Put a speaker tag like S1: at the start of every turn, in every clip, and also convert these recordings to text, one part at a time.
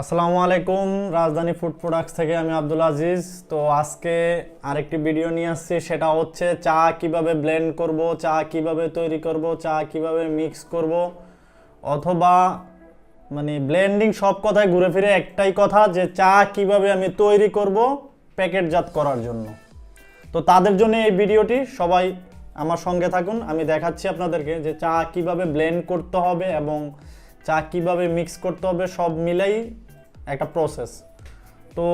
S1: আসসালামু আলাইকুম, রাজধানী ফুড প্রোডাক্টস থেকে আমি আব্দুল আজিজ। তো আজকে আরেকটি ভিডিও নিয়ে আসছি, সেটা হচ্ছে চা কীভাবে ব্লেন্ড করব, চা কীভাবে তৈরি করব, চা কীভাবে মিক্স করব, অথবা মানে ব্লেন্ডিং সব কথায় ঘুরে ফিরে একটাই কথা যে চা কীভাবে আমি তৈরি করব প্যাকেটজাত করার জন্য। তো তাদের জন্য এই ভিডিওটি, সবাই আমার সঙ্গে থাকুন, আমি দেখাচ্ছি আপনাদেরকে যে চা কীভাবে ব্লেন্ড করতে হবে এবং চা কীভাবে মিক্স করতে হবে, সব মিলেই একটা প্রসেস তো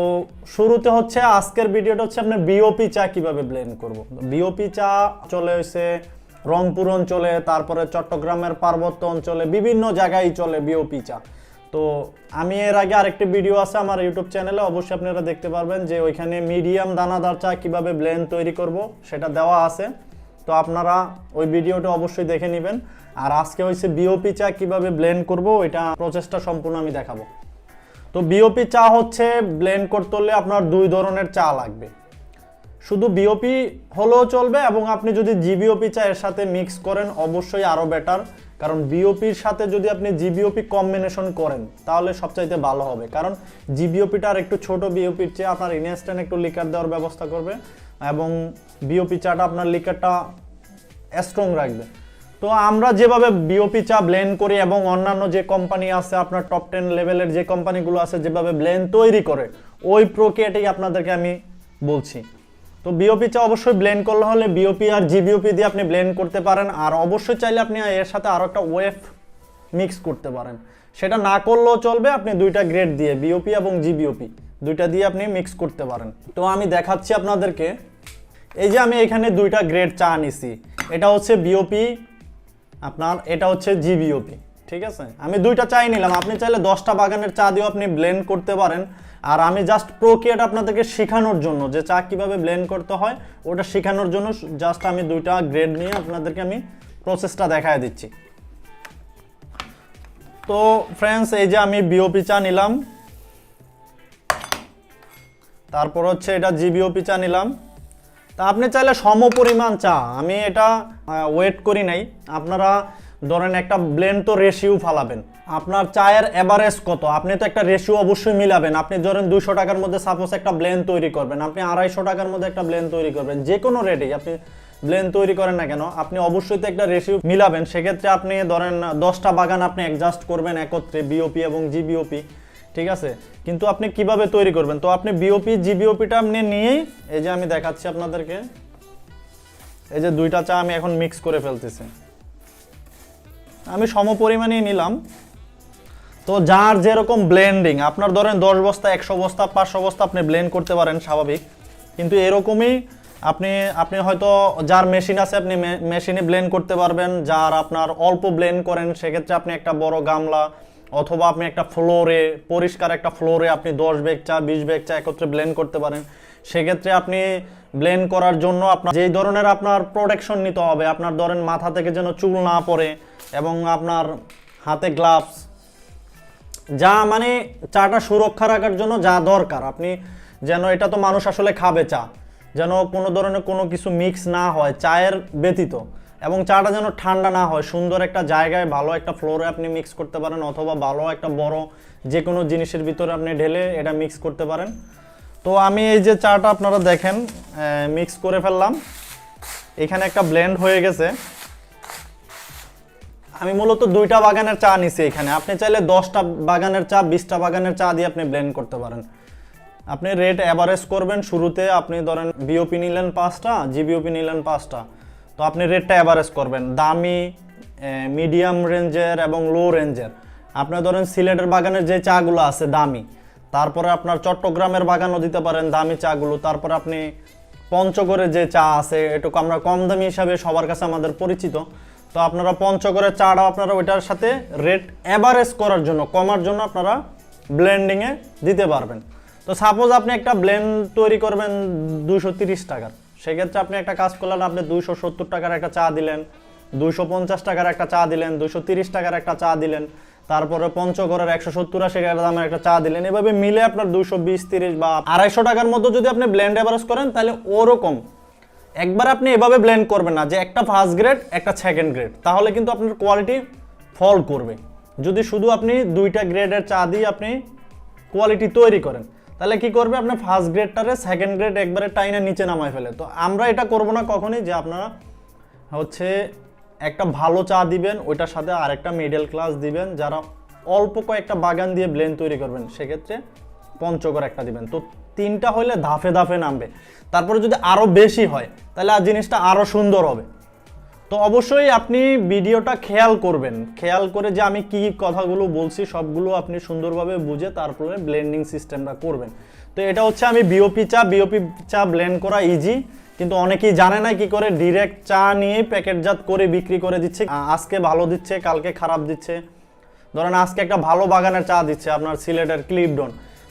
S1: শুরুতে হচ্ছে, আজকের ভিডিওটা হচ্ছে আপনার বিওপি চা কীভাবে ব্লেন্ড করব? বিওপি চা চলে হয়েছে রংপুর অঞ্চলে, তারপরে চট্টগ্রামের পার্বত্য অঞ্চলে, বিভিন্ন জায়গায় চলে বিওপি চা। তো আমি এর আগে আরেকটি ভিডিও আছে আমার ইউটিউব চ্যানেলে অবশ্যই আপনারা দেখতে পারবেন যে ওইখানে মিডিয়াম দানাদার চা কীভাবে ব্লেন্ড তৈরি করব, সেটা দেওয়া আছে। তো আপনারা ওই ভিডিওটা অবশ্যই দেখে নেবেন। আর আজকে হয়েছে বিওপি চা কীভাবে ব্লেন্ড করব এটা প্রচেষ্টা সম্পূর্ণ আমি দেখাবো। তো বিওপি চা হচ্ছে ব্লেন্ড করতে হলে আপনার দুই ধরনের চা লাগবে। শুধু বিওপি হলেও চলবে এবং আপনি যদি জিবিওপি চা এর সাথে মিক্স করেন, অবশ্যই আরও বেটার কারণ বিওপির সাথে যদি আপনি জিবিওপি কম্বিনেশন করেন, তাহলে সবচাইতে ভালো হবে। কারণ জিবিওপিটা আর একটু ছোট বিওপির চেয়ে আপনার ইনস্ট্যান্ট একটু লিকার দেওয়ার ব্যবস্থা করবে এবং বিওপি চাটা আপনার লিকারটা স্ট্রং রাখবে। তো আমরা যেভাবে বিওপি চা ব্লেন্ড করি এবং অন্যান্য যে কোম্পানি আছে, আপনার টপ টেন লেভেলের যে কোম্পানিগুলো আছে, যেভাবে ব্লেন্ড তৈরি করে, ওই প্রক্রিয়াটাই আপনাদেরকে আমি বলছি। তো বিওপি চা অবশ্যই ব্লেন্ড করলে হলে বিওপি আর জিবিওপি দিয়ে আপনি ব্লেন্ড করতে পারেন, আর অবশ্যই চাইলে আপনি এর সাথে আরও একটা ওয়েফ মিক্স করতে পারেন। সেটা না করলেও চলবে, আপনি দুইটা গ্রেড দিয়ে বিওপি এবং জিবিওপি দুইটা দিয়ে আপনি মিক্স করতে পারেন। তো আমি দেখাচ্ছি আপনাদেরকে, এই যে আমি এখানে দুইটা গ্রেড চা নিছি, এটা হচ্ছে বিওপি আপনার, এটা হচ্ছে জিবিওপি ঠিক আছে? আমি দুইটা চাই নিলাম। আপনি চাইলে দশটা বাগানের চা দিয়েও আপনি ব্লেন্ড করতে পারেন। আর আমি জাস্ট প্রক্রিয়াটা আপনাদেরকে শেখানোর জন্য, যে চা কীভাবে ব্লেন্ড করতে হয়, ওটা শেখানোর জন্য জাস্ট আমি দুইটা গ্রেড নিয়ে আপনাদেরকে আমি প্রসেসটা দেখায় দিচ্ছি। তো ফ্রেন্ডস এই যে আমি বিওপি চা নিলাম। তারপর হচ্ছে এটা জিবিওপি চা নিলাম। তা আপনি চাইলে সম পরিমাণ চা, আমি এটা ওয়েট করি নাই। আপনারা ধরেন একটা ব্লেন্ড তো রেশিও ফালাবেন। আপনার চায়ের এভারেজ কত? আপনি তো একটা রেশিও অবশ্যই মিলাবেন। আপনি ধরেন দুশো টাকার মধ্যে সাপোজ একটা ব্লেন্ড তৈরি করবেন। আপনি আড়াইশো টাকার মধ্যে একটা ব্লেন্ড তৈরি করবেন। যে কোনো রেটেই আপনি ব্লেন্ড তৈরি করেন না কেন, আপনি অবশ্যই তো একটা রেশিও মিলাবেন। সেক্ষেত্রে আপনি ধরেন দশটা বাগান আপনি অ্যাডজাস্ট করবেন একত্রে বিওপি এবং জিবিওপি ঠিক আছে? কিন্তু আপনি কীভাবে তৈরি করবেন? তো আপনি বিওপি জিবিওপিটা আপনি নিয়েই এই যে আমি দেখাচ্ছি আপনাদেরকে। এই যে দুইটা চা আমি এখন মিক্স করে ফেলতেছি। আমি সম পরিমাণেই নিলাম। তো যার যেরকম ব্লেন্ডিং আপনার ধরেন দশ বস্তা, একশো বস্তা, পাঁচশো বস্তা আপনি ব্লেন্ড করতে পারেন, স্বাভাবিক। কিন্তু এরকমই আপনি আপনি হয়তো যার মেশিন আছে আপনি মেশিনে ব্লেন্ড করতে পারবেন, যার আপনার অল্প ব্লেন্ড করেন, সেক্ষেত্রে আপনি একটা বড় গামলা অথবা আপনি একটা ফ্লোরে, পরিষ্কার একটা ফ্লোরে আপনি দশ ব্যাগ চা, বিশ ব্যাগ চা একত্রে ব্লেন্ড করতে পারেন। সেক্ষেত্রে আপনি ব্লেন্ড করার জন্য আপনার যেই ধরনের আপনার প্রোটেকশন নিতে হবে, আপনার ধরেন মাথা থেকে যেন চুল না পড়ে এবং আপনার হাতে গ্লাভস যা মানে চাটা সুরক্ষা রাখার জন্য যা দরকার। আপনি যেন এটা তো মানুষ আসলে খাবে চা, যেন কোনো ধরনের কোনো কিছু মিক্স না হয়, চায়ের ব্যতীত। এবং চাটা যেন ঠান্ডা না হয়, সুন্দর একটা জায়গায় ভালো একটা ফ্লোরে আপনি মিক্স করতে পারেন অথবা ভালো একটা বড় যে কোনো জিনিসের ভিতরে আপনি ঢেলে এটা মিক্স করতে পারেন। তো আমি এই যে চাটা আপনারা দেখেন মিক্স করে ফেললাম। এখানে একটা ব্লেন্ড হয়ে গেছে। আমি মূলত দুইটা বাগানের চা নিছি এখানে। আপনি চাইলে দশটা বাগানের চা, বিশটা বাগানের চা দিয়ে আপনি ব্লেন্ড করতে পারেন। আপনি রেট অ্যাভারেজ করবেন শুরুতে। আপনি ধরেন বিওপি নিলেন পাঁচটা জিবিওপি নিলেন পাঁচটা। তো আপনি রেটটা অ্যাভারেজ করবেন। দামি মিডিয়াম রেঞ্জের এবং লো রেঞ্জের আপনি ধরেন সিলেটের বাগানের যে চাগুলো আছে দামি, তারপরে আপনার চট্টগ্রামের বাগানও দিতে পারেন দামি চাগুলো। তারপরে আপনি পঞ্চগড়ের যে চা আছে, এটুকু আমরা কম দামি হিসাবে সবার কাছে আমাদের পরিচিত। তো আপনারা পঞ্চগড়ের চাটাও আপনারা ওইটার সাথে রেট অ্যাভারেজ করার জন্য, কমার জন্য আপনারা ব্লেন্ডিংয়ে দিতে পারবেন। তো সাপোজ আপনি একটা ব্লেন্ড তৈরি করবেন দুশো টাকার। সেক্ষেত্রে আপনি একটা কাজ করলেন, আপনি দুইশো সত্তর টাকার একটা চা দিলেন, দুইশো পঞ্চাশ টাকার একটা চা দিলেন, দুইশো তিরিশ টাকার একটা চা দিলেন, তারপরে পঞ্চগড়ের একশো সত্তর আশি টাকার দামের একটা চা দিলেন। এভাবে মিলে আপনার দুইশো বিশ তিরিশ বা আড়াইশো টাকার মতো যদি আপনি ব্লেন্ড অ্যাভারেজ করেন, তাহলে ওরকম। একবার আপনি এভাবে ব্লেন্ড করবেন না, যে একটা ফার্স্ট গ্রেড একটা সেকেন্ড গ্রেড তাহলে কিন্তু আপনার কোয়ালিটি ফল করবে। যদি শুধু আপনি দুইটা গ্রেডের চা দিয়ে আপনি কোয়ালিটি তৈরি করেন তাহলে কি করবে? আপনি ফার্স্ট গ্রেডটারে সেকেন্ড গ্রেড একবারে টাইনে নিচে নামায় ফেলে। তো আমরা এটা করব না কখনই যে আপনারা হচ্ছে একটা ভালো চা দিবেন, ওইটার সাথে আরেকটা মিডল ক্লাস দিবেন, যারা অল্প কয়েকটা বাগান দিয়ে ব্লেন্ড তৈরি করবেন, সেক্ষেত্রে পঞ্চগড় একটা দিবেন। তো তিনটা হইলে ধাপে ধাপে নামবে। তারপরে যদি আরও বেশি হয়, তাহলে আর জিনিসটা আরও সুন্দর হবে। তো অবশ্যই আপনি ভিডিওটা খেয়াল করবেন। খেয়াল করে যে আমি কি কথাগুলো বলছি, সবগুলো আপনি সুন্দরভাবে বুঝে তারপরে ব্লেন্ডিং সিস্টেমটা করবেন। তো এটা হচ্ছে আমি বিওপি চা বিওপি চা ব্লেন্ড করা ইজি কিন্তু অনেকেই জানে না কি করে ডিরেক্ট চা নিয়ে প্যাকেটজাত করে বিক্রি করে দিচ্ছে। আজকে ভালো দিচ্ছে, কালকে খারাপ দিচ্ছে। ধরেন আজকে একটা ভালো বাগানের চা দিচ্ছে, আপনার সিলেটের ক্লিপডন।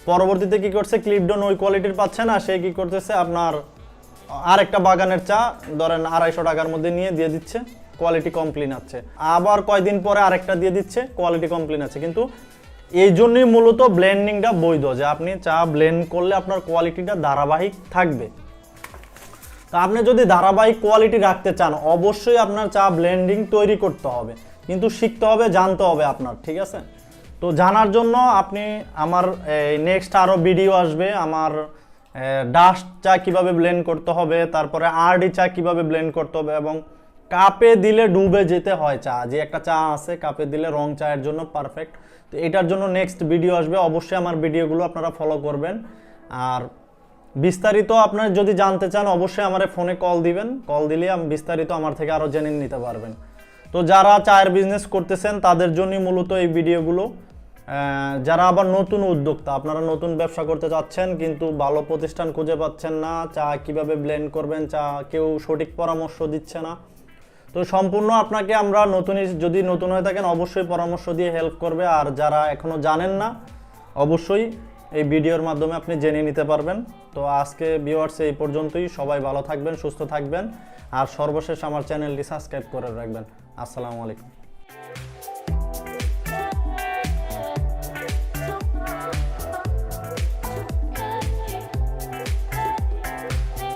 S1: পরবর্তীতে কি করছে, ক্লিপডন ওই কোয়ালিটির পাচ্ছে না, সে কি করতেছে, আপনার আর একটা বাগানের চা, ধরেন আড়াইশো টাকার মধ্যে নিয়ে দিয়ে দিচ্ছে কোয়ালিটি কমপ্লেন আছে। আবার কয়দিন পরে আরেকটা দিয়ে দিচ্ছে কোয়ালিটি কমপ্লেন আছে। কিন্তু এই জন্যই মূলত ব্লেন্ডিংটা বৈধ, যে আপনি চা ব্লেন্ড করলে আপনার কোয়ালিটিটা ধারাবাহিক থাকবে। তা আপনি যদি ধারাবাহিক কোয়ালিটি রাখতে চান, অবশ্যই আপনার চা ব্লেন্ডিং তৈরি করতে হবে। কিন্তু শিখতে হবে, জানতে হবে আপনার, ঠিক আছে? তো জানার জন্য আপনি আমার নেক্সট আরও ভিডিও আসবে, আমার ডাস্ট চা কীভাবে ব্লেন্ড করতে হবে, তারপরে আরডি চা কীভাবে ব্লেন্ড করতে হবে এবং কাপে দিলে ডুবে যেতে হয় চা। যে একটা চা আছে, কাপে দিলে রং চায়ের জন্য পারফেক্ট তো এটার জন্য নেক্সট ভিডিও আসবে, অবশ্যই আমার ভিডিওগুলো আপনারা ফলো করবেন। আর বিস্তারিত আপনার যদি জানতে চান, অবশ্যই আমার ফোনে কল দিবেন। কল দিলে আমি বিস্তারিত আমার থেকে আরও জেনে নিতে পারবেন। তো যারা চায়ের বিজনেস করতেছেন, তাদের জন্যই মূলত এই ভিডিওগুলো যারা আবার নতুন উদ্যোক্তা, আপনারা নতুন ব্যবসা করতে চাচ্ছেন, কিন্তু ভালো প্রতিষ্ঠান খুঁজে পাচ্ছেন না, চা কীভাবে ব্লেন্ড করবেন, চা কেউ সঠিক পরামর্শ দিচ্ছে না। তো সম্পূর্ণ আপনাকে আমরা নতুন যদি নতুন হয়ে থাকেন, অবশ্যই পরামর্শ দিয়ে হেল্প করবে। আর যারা এখনও জানেন না, অবশ্যই এই ভিডিওর মাধ্যমে আপনি জেনে নিতে পারবেন। তো আজকে ভিউয়ার্স এই পর্যন্তই। সবাই ভালো থাকবেন, সুস্থ থাকবেন। আর সর্বশেষ আমার চ্যানেলটি সাবস্ক্রাইব করে রাখবেন। আসসালামু আলাইকুম।